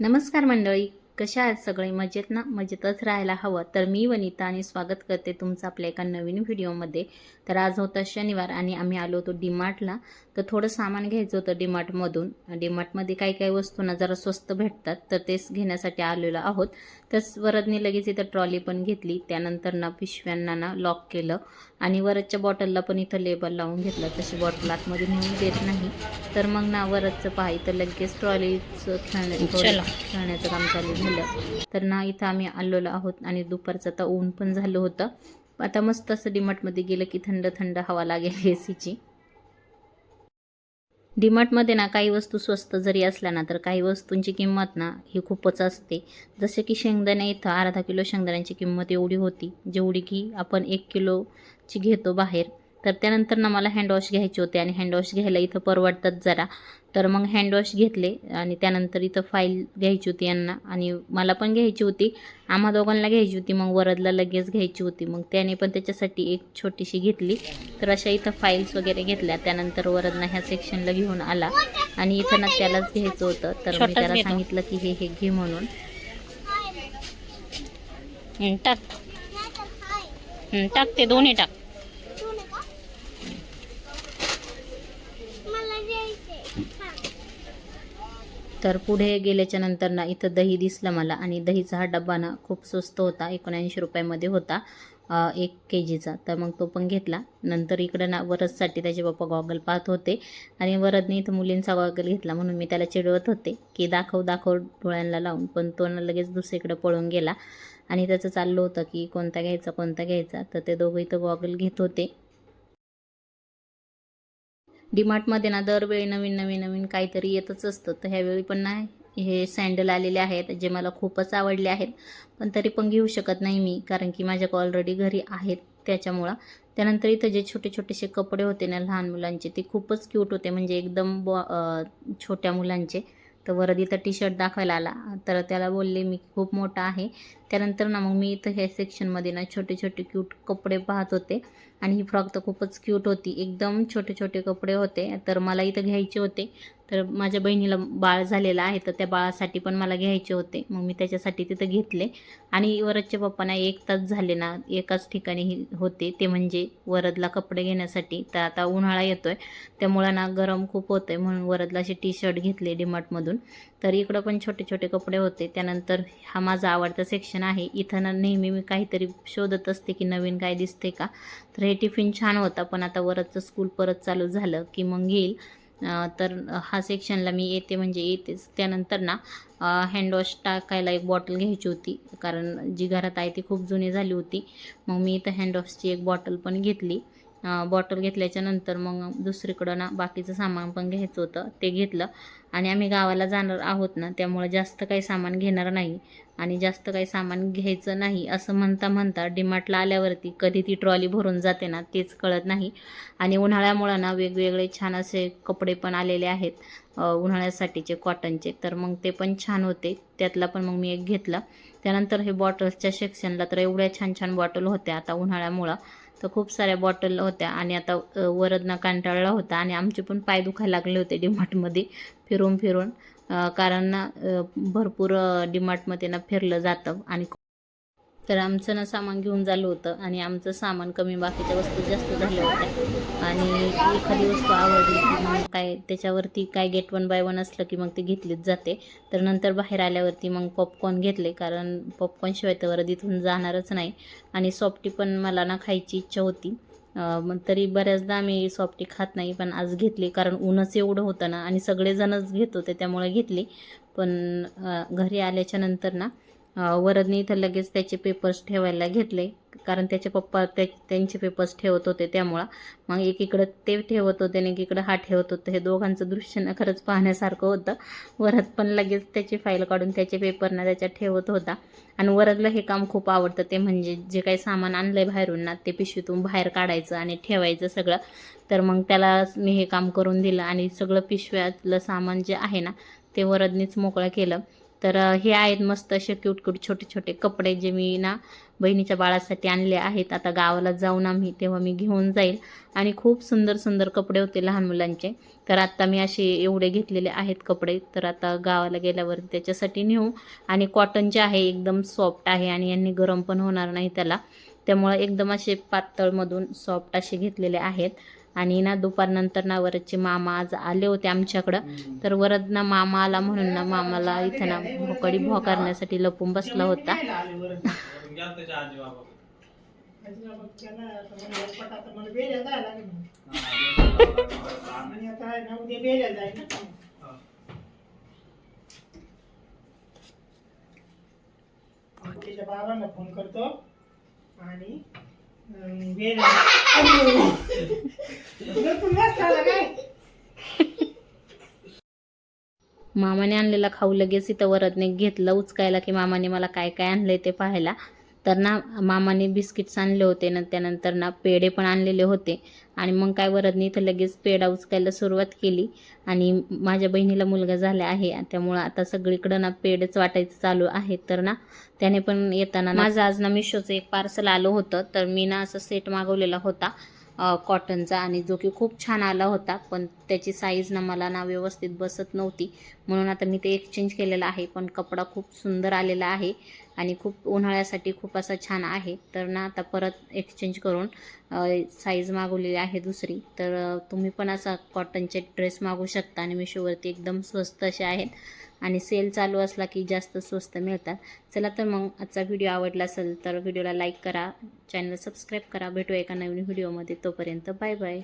नमस्कार मंडळी. कशा आहेत सगळे? मजेत ना? मजेतच राहायला हवं. तर मी वनिता आणि स्वागत करते तुमचं आपल्या एका नवीन व्हिडिओमध्ये. तर आज होता शनिवार आणि आम्ही आलो होतो डीमार्टला. तर थोडं सामान घ्यायचं होतं डीमार्टमधून. डीमार्टमध्ये काही काही वस्तूंना जरा स्वस्त भेटतात. तर तेच घेण्यासाठी आलेलो आहोत. तस वरदने लगेच इथं ट्रॉली पण घेतली. त्यानंतर ना पिशव्यांना ना लॉक केलं. आणि वरदच्या बॉटलला पण इथं लेबल लावून घेतलं. तशी बॉटल आतमध्ये नेऊन देत नाही. तर मग ना वरदचं पहा इथं लगेच ट्रॉलीचं खेळण्या. खेळण्याचं काम चालू झालं. तर ना इथं आम्ही आलेलो आहोत आणि दुपारचं आता ऊन पण झालं होतं. आता मस्त असं डीमार्टमध्ये गेलं की थंड थंड हवा लागेल ए सीची डीमार्टमध्ये ना काही वस्तू स्वस्त जरी असल्या ना तर काही वस्तूंची किंमत ना ही खूपच असते. जसे की शेंगदाणे इथं अर्धा किलो शेंगदाण्यांची किंमत एवढी होती जेवढी की आपण एक किलोची घेतो बाहेर. तर त्यानंतर ना मला हँडवॉश घ्यायचे होते आणि हँडवॉश घ्यायला इथं परवडतात जरा. तर मग हँडवॉश घेतले आणि त्यानंतर इथं फाईल घ्यायची होती यांना. आणि मला पण घ्यायची होती. आम्हा दोघांना घ्यायची होती. मग वरदला लगेच घ्यायची होती. मग त्याने पण त्याच्यासाठी एक छोटीशी घेतली. तर अशा इथं फाईल्स वगैरे घेतल्या. त्यानंतर वरदना ह्या सेक्शनला घेऊन आला. आणि इथं ना त्यालाच घ्यायचं होतं. तर मी त्याला. सांगितलं की हे हे घे म्हणून. टाक. टाक ते दोन्ही टाक. तर पुढे गेल्याच्यानंतर ना इथं दही दिसलं मला आणि दहीचा हा डब्बा ना खूप स्वस्त होता एकोणऐंशी रुपयामध्ये होता एक के जीचा तर मग तो पण घेतला. नंतर इकडं ना वरदसाठी त्याचे पप्पा गॉगल पाहत होते आणि वरदने इथं मुलींचा गॉगल घेतला म्हणून मी त्याला चिडवत होते की दाखव दाखव डोळ्यांना लावून. पण तो ना लगेच दुसरीकडे पळून गेला आणि त्याचं चाललं होतं की कोणता घ्यायचा कोणता घ्यायचा. तर ते दोघं इथं गॉगल घेत होते. डीमार्टमध्ये ना दरवेळी नवीन नवीन नवीन काहीतरी येतच असतं. तर ह्यावेळी पण ना हे सँडल आलेले आहेत जे मला खूपच आवडले आहेत. पण तरी पण घेऊ शकत नाही मी कारण की माझ्याकडे ऑलरेडी घरी आहेत त्याच्यामुळं. त्यानंतर इथं जे छोटे छोटेसे कपडे होते ना लहान मुलांचे ते खूपच क्यूट होते. म्हणजे एकदम बॉ छोट्या मुलांचे. तर वरद इथं टी शर्ट दाखवायला आला. तर त्याला बोलले मी खूप मोठा आहे. त्यानंतर ना मग मी इथं ह्या सेक्शनमध्ये ना छोटे छोटे क्यूट कपडे पाहत होते. आणि ही फ्रॉक तर खूपच क्यूट होती. एकदम छोटे छोटे कपडे होते. तर मला इथं घ्यायचे होते. तर माझ्या बहिणीला बाळ झालेलं आहे तर त्या बाळासाठी पण मला घ्यायचे होते. मग मी त्याच्यासाठी तिथं घेतले. आणि वरदच्या पप्पांना एक तास झाले ना एकाच ठिकाणी ही होते. ते म्हणजे वरदला कपडे घेण्यासाठी. तर आता उन्हाळा येतो आहे त्यामुळं ना गरम खूप होतं आहे म्हणून वरदला असे टी शर्ट घेतले डीमार्टमधून. तर इकडं पण छोटे छोटे कपडे होते. त्यानंतर हा माझा आवडता सेक्शन आहे. इथं ना नेहमी मी काहीतरी शोधत असते की नवीन काय दिसते का. तर हे टिफिन छान होता. पण आता वरदचं स्कूल परत चालू झालं की मग येईल. तर हा सेक्शनला मी येते म्हणजे येतेच. त्यानंतर ना हँडवॉश टाकायला एक बॉटल घ्यायची होती. कारण जी घरात आहे ती खूप जुनी झाली होती. मग मी इथं हँडवॉशची एक बॉटल पण घेतली. बॉटल घेतल्याच्या नंतर मग दुसरीकडं ना बाकीचं सामान पण घ्यायचं होतं ते घेतलं. आणि आम्ही गावाला जाणार आहोत ना त्यामुळे जास्त काही सामान घेणार नाही. आणि जास्त काही सामान घ्यायचं नाही असं म्हणता म्हणता डिमार्टला आल्यावरती कधी ती ट्रॉली भरून जाते ना तेच कळत नाही. आणि उन्हाळ्यामुळं ना वेगवेगळे छान असे कपडे पण आलेले आहेत उन्हाळ्यासाठीचे कॉटनचे तर मग ते पण छान होते त्यातला पण मग मी एक घेतला. त्यानंतर हे बॉटल्सच्या सेक्शनला तर एवढ्या छान छान बॉटल होत्या आता उन्हाळ्यामुळं. तर खूप साऱ्या बॉटल होत्या आणि आता अ, वरदना कंटाळला होता आणि आमचे पण पाय दुखायला लागले होते डीमार्टमध्ये फिरून फिरून कारण ना भरपूर डिमार्टमध्ये ना फिरलं जातं आणि तर आमचं ना सामान घेऊन झालं होतं आणि आमचं सामान कमी बाकीच्या वस्तू जास्त झाल्या होत्या. आणि एखादी वस्तू आवडली की मग काय त्याच्यावरती काय गेट वन बाय वन असलं की मग ती घेतलीच जाते. तर नंतर बाहेर आल्यावरती मग पॉपकॉर्न घेतले कारण पॉपकॉर्नशिवाय तर तिथून जाणारच नाही. आणि सॉफ्टी पण मला ना खायची इच्छा होती. मग तरी बऱ्याचदा आम्ही सॉफ्टी खात नाही पण आज घेतली कारण ऊनच एवढं होतं ना आणि सगळेजणच घेत होते त्यामुळे घेतली. पण घरी आल्याच्यानंतर ना वरदने इथं लगेच त्याचे पेपर्स ठेवायला घेतले. कारण त्याचे पप्पा त्या त्यांचे पेपर्स ठेवत होते त्यामुळं. मग एकीकडं ते ठेवत होते आणि एकीकडं हा ठेवत होतं. हे दोघांचं दृश्य ना खरंच पाहण्यासारखं होतं. वरद पण लगेच त्याची फाईल काढून त्याचे पेपरना त्याच्यात ठेवत होता. आणि वरदला हे काम खूप आवडतं. ते म्हणजे जे काही सामान आणलं आहे बाहेरून ना ते पिशवीतून बाहेर काढायचं आणि ठेवायचं सगळं. तर मग त्याला मी हे काम करून दिलं आणि सगळं पिशव्यातलं सामान जे आहे ना ते वरदनीच मोकळं केलं. तर हे आहेत मस्त असे क्यूट क्यूट छोटे छोटे कपडे जे मी ना बहिणीच्या बाळासाठी आणले आहेत. आता गावाला जाऊन आम्ही तेव्हा मी घेऊन जाईल. आणि खूप सुंदर सुंदर कपडे होते लहान मुलांचे. तर आत्ता मी असे एवढे घेतलेले आहेत कपडे. तर आता गावाला गेल्यावर त्याच्यासाठी नेऊ. आणि कॉटनचे आहे एकदम सॉफ्ट आहे आणि यांनी गरम पण होणार नाही त्याला. त्यामुळं एकदम असे पातळमधून सॉफ्ट असे घेतलेले आहेत. आणि ना दुपारनंतर ना वरदचे मामा आज आले होते आमच्याकडं. तर वरद ना मामा आला म्हणून ना मामाला इथं ना भोकडी भो करण्यासाठी लपून बसला होता. बाबांना फोन करतो आणि वेळ मामाने आणलेला खाऊ लगेच इथं वरदने घेतलं उचकायला की मामाने मला काय काय आणलंय ते पाहायला. तर ना मामाने बिस्किट्स आणले होते ना त्यानंतर ना पेढे पण आणलेले होते. आणि मग काय वरदनी इथं लगेच पेढा उचकायला सुरुवात केली. आणि माझ्या बहिणीला मुलगा झाला आहे. त्यामुळं आता सगळीकडं ना पेढेच वाटायचं चालू आहे. तर ना त्याने पण येताना माझं आज ना मिशोचं एक पार्सल आलं होतं. तर मी ना असं सेट मागवलेला होता कॉटनचा. आणि जो की खूप छान आला होता. पण त्याची साईज ना मला ना व्यवस्थित बसत नव्हती. म्हणून आता मी ते एक्सचेंज केलेलं आहे. पण कपडा खूप सुंदर आलेला आहे. आणि खूप उन्हाळ्यासाठी खूप असा छान आहे. तर ना आता परत एक्सचेंज करून साईज मागवलेली आहे दुसरी. तर तुम्ही पण असा कॉटनचे ड्रेस मागू शकता आणि मिशोवरती एकदम स्वस्त असे आहेत. आणि सेल चालू असला की जास्त स्वस्त मिळतात. चला तर मग आजचा व्हिडिओ आवडला असेल तर व्हिडिओला लाईक करा. चॅनल सबस्क्राईब करा. भेटू एका नवीन व्हिडिओमध्ये तोपर्यंत बाय बाय